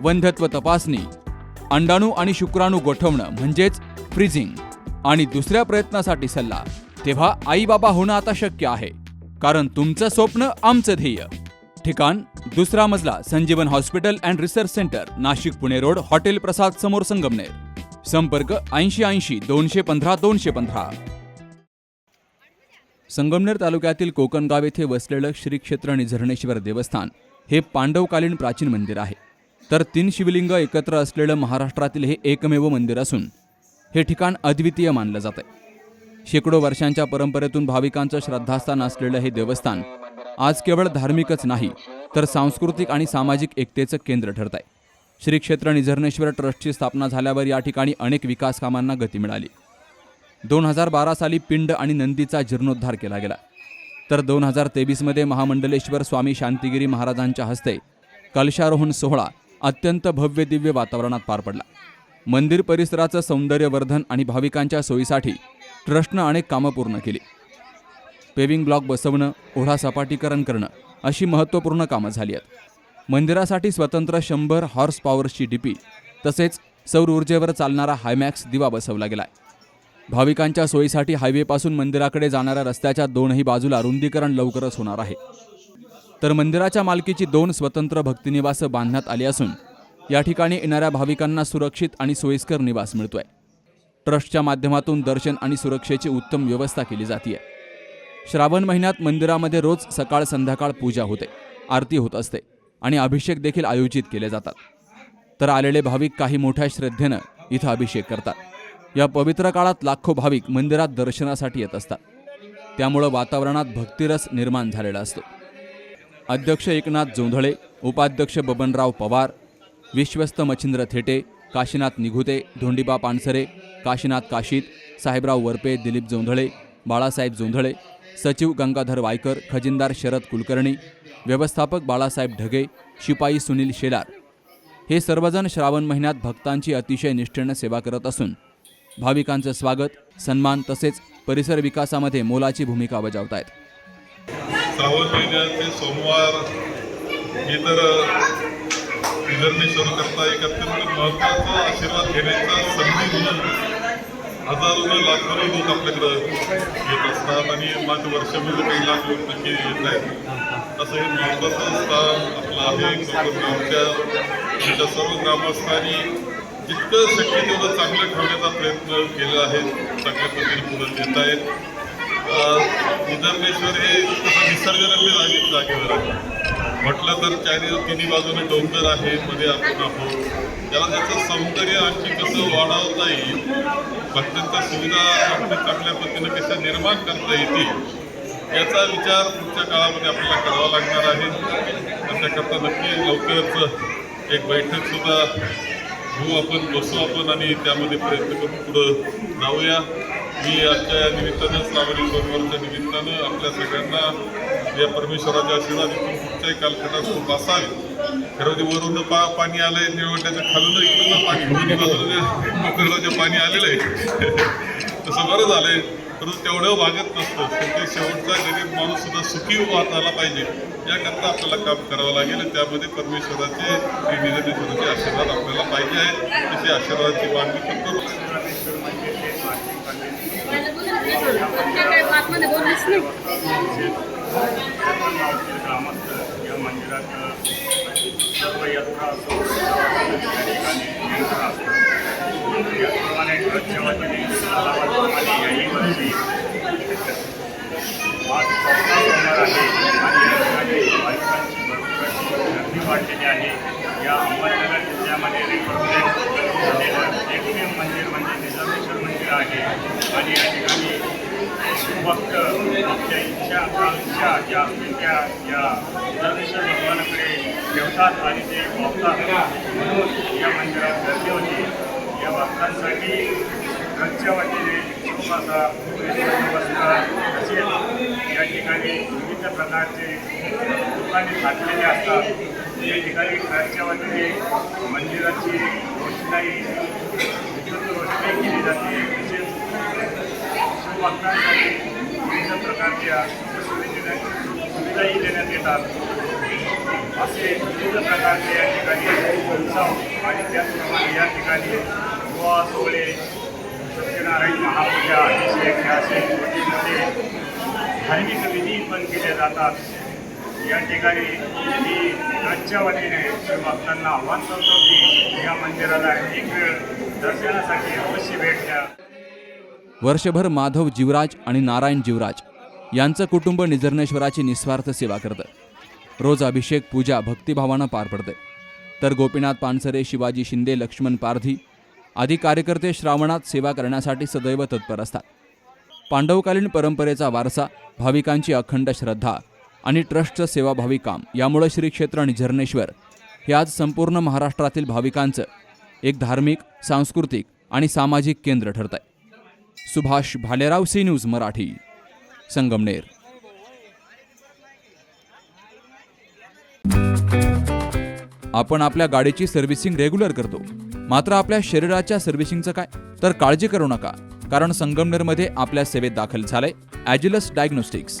वंध्यत्व तपासणी अंडाणू आणि शुक्राणू गोठवणं म्हणजेच फ्रीजिंग आणि दुसऱ्या प्रयत्नासाठी सल्ला तेव्हा आई बाबा होणं आता शक्य आहे कारण तुमचं स्वप्न आमचं ध्येय. ठिकाण दुसरा मजला Sanjeevan hospital and research centre Nashik Pune road hotel Prasad समोर संगमनेर. संपर्क ऐंशी ऐंशी दोनशे पंधरा दोनशे पंधरा. संगमनेर तालुक्यातील कोकणगाव येथे वसलेलं श्री क्षेत्र निझरणेश्वर देवस्थान हे पांडवकालीन प्राचीन मंदिर आहे. तर तीन शिवलिंग एकत्र असलेलं महाराष्ट्रातील हे एकमेव मंदिर असून हे ठिकाण अद्वितीय मानलं जातं शेकडो वर्षांच्या परंपरेतून भाविकांचं श्रद्धास्थान असलेलं हे देवस्थान आज केवळ धार्मिकच नाही तर सांस्कृतिक आणि सामाजिक एकतेचं केंद्र ठरत आहे श्री क्षेत्र निझरणेश्वर ट्रस्टची स्थापना झाल्यावर या ठिकाणी अनेक विकास कामांना गती मिळाली. दोन हजार बारा साली पिंड आणि नंदीचा जीर्णोद्धार केला गेला. तर दोन हजार तेवीसमध्ये महामंडलेश्वर स्वामी शांतिगिरी महाराजांच्या हस्ते कलशारोहण सोहळा अत्यंत भव्य दिव्य वातावरणात पार पडला. मंदिर परिसराचं सौंदर्यवर्धन आणि भाविकांच्या सोयीसाठी ट्रस्टनं अनेक कामं पूर्ण केली. पेविंग ब्लॉक बसवणं ओढा सपाटीकरण करणं अशी महत्त्वपूर्ण कामं झाली आहेत. मंदिरासाठी स्वतंत्र शंभर हॉर्स पॉवरची डीपी तसेच सौर ऊर्जेवर चालणारा हायमॅक्स दिवा बसवला गेलाय भाविकांच्या सोयीसाठी हायवेपासून मंदिराकडे जाणाऱ्या रस्त्याच्या दोनही बाजूला रुंदीकरण लवकरच होणार आहे. तर मंदिराच्या मालकीची दोन स्वतंत्र भक्तिनिवासं बांधण्यात आली असून या ठिकाणी येणाऱ्या भाविकांना सुरक्षित आणि सोयीस्कर निवास मिळतोय. ट्रस्टच्या माध्यमातून दर्शन आणि सुरक्षेची उत्तम व्यवस्था केली जाते श्रावण महिन्यात मंदिरामध्ये रोज सकाळ संध्याकाळ पूजा होते आरती होत असते आणि अभिषेक देखील आयोजित केले जातात. तर आलेले भाविक काही मोठ्या श्रद्धेनं इथं अभिषेक करतात. या पवित्र काळात लाखो भाविक मंदिरात दर्शनासाठी येत असतात. त्यामुळं वातावरणात भक्तिरस निर्माण झालेला असतो. अध्यक्ष एकनाथ जोंधळे उपाध्यक्ष बबनराव पवार विश्वस्त मच्छिंद्र थेटे काशीनाथ निघुते धोंडीबा पानसरे काशीनाथ काशीत साहेबराव वरपे दिलीप जोंधळे बाळासाहेब जोंधळे सचिव गंगाधर वायकर खजिनदार शरद कुलकर्णी व्यवस्थापक बाळासाहेब ढगे शिपाई सुनील शेलार. हे सर्वजण श्रावण महिन्यात भक्तांची अतिशय निष्ठेनं सेवा करत असून भाविकांचं स्वागत सन्मान तसेच परिसर विकासामध्ये मोलाची भूमिका बजावत आहेत श्रावण महिन्याचे सोमवार हे तर निधर्मेश्वर करता एक अत्यंत महत्त्वाचा आशीर्वाद घेण्याचा संधी म्हणून हजारो लाखो लोक आपल्याकडं येत असतात आणि माझ्या वर्षामध्ये काही लाख लोक नक्की येत आहेत. असं हे महत्वाचं स्थान आपलं आहे. कोकणगावच्या तिथल्या सर्व ग्रामस्थांनी जितकं शक्य तेवढं चांगलं ठेवण्याचा प्रयत्न केला आहे चांगल्या पद्धतीने पुढे देत आहेत. निधर्मेश्वर हे तसं निसर्गरम्य जागे जागेवर आहे. म्हटलं तर चारी तिन्ही बाजूने डोंगर आहे मध्ये आपण आहोत. त्याला त्याचं सौंदर्य आणखी कसं वाढवता येईल भक्तांच्या सुविधा आणखी चांगल्या पद्धतीने कशा निर्माण करता येतील याचा विचार पुढच्या काळामध्ये आपल्याला करावा लागणार आहे. त्याकरता नक्की लवकरच एक बैठकसुद्धा घेऊ आपण बसू आपण आणि त्यामध्ये प्रयत्न करून पुढं जाऊया. मी आजच्या या निमित्तानं श्रावणी सोमवारच्या निमित्तानं आपल्या सगळ्यांना या परमेश्वराच्या आशीर्वाद इथून कुठच्याही कालखंडात खूप असावी खरं ते वरून पा पाणी आलंय निवडण्याच्या खालून इकडून पाणी दोन्ही बाजूला पाणी आलेलं आहे तसं बरं झालंय परंतु तेवढं भागत असतो. पण ते शेवटचा गरीब माणूस सुद्धा सुखी वाहत आला पाहिजे. याकरता आपल्याला काम करावं लागेल. आणि त्यामध्ये परमेश्वराचे निजनेश्वराचे आशीर्वाद आपल्याला पाहिजे आहे. तशी आशीर्वादाची मागणी पण करू ग्रामस्थ या मंदिरात सर्व यात्रा असो या ठिकाणी यंत्रणा असतो याप्रमाणे ट्रस्टच्या वतीने आणि याही वर्षी आज चौथा सोमवार आहे आणि या ठिकाणी भाविकांची भरपूर अशी गर्दी वाढलेली आहे. या अहमदनगर जिल्ह्यामध्ये रिकॉर्डेड झालेलं एकमेव मंदिर म्हणजे निजामेश्वर मंदिर आहे. आणि या ठिकाणी भक्त आपल्या इच्छा आकांक्षा ज्या असतील त्या या निजामेश्वर भगवानाकडे ठेवतात आणि ते वापतात म्हणून या मंदिरात गर्दी होती. या भक्तांसाठी घरच्या वाटेने छोटासा नमस्कार तसेच या ठिकाणी विविध प्रकारचे दुकाने घातलेले असतात. या ठिकाणी घरच्या वतीने मंदिराची रोषणाई विद्युत रोषणाई केली जाते. तसेच शिवभक्तांसाठी विविध प्रकारच्या सुविधा सुविधाही देण्यात येतात. असे विविध प्रकारचे या ठिकाणी उत्सव आणि त्याचप्रमाणे या ठिकाणी गोवा सोहळे सत्यनारायण महापूजा अभिषेक असे धार्मिक विधी पण केले जातात. या ठिकाणी मी आजच्या वतीने भक्तांना आव्हान करतो की या मंदिराला एक वेळ दर्शनासाठी अवश्य भेट द्या. वर्षभर माधव जीवराज आणि नारायण जीवराज यांचं कुटुंब निजर्णेश्वराची निस्वार्थ सेवा करतं. रोज अभिषेक पूजा भक्तिभावानं पार पडते. तर गोपीनाथ पानसरे शिवाजी शिंदे लक्ष्मण पारधी आदी कार्यकर्ते श्रावणात सेवा करण्यासाठी सदैव तत्पर असतात. पांडवकालीन परंपरेचा वारसा भाविकांची अखंड श्रद्धा आणि ट्रस्टचं सेवाभावी काम. यामुळे श्री क्षेत्र आणि झरणेश्वर हे आज संपूर्ण महाराष्ट्रातील भाविकांचं एक धार्मिक सांस्कृतिक आणि सामाजिक केंद्र ठरत आहे सुभाष भालेराव सी न्यूज मराठी संगमनेर. आपण आपल्या गाडीची सर्व्हिसिंग रेग्युलर करतो. मात्र आपल्या शरीराच्या सर्व्हिसिंगचं काय? तर काळजी करू नका कारण संगमनेरमध्ये आपल्या सेवेत दाखल झालंय Agilus diagnostics.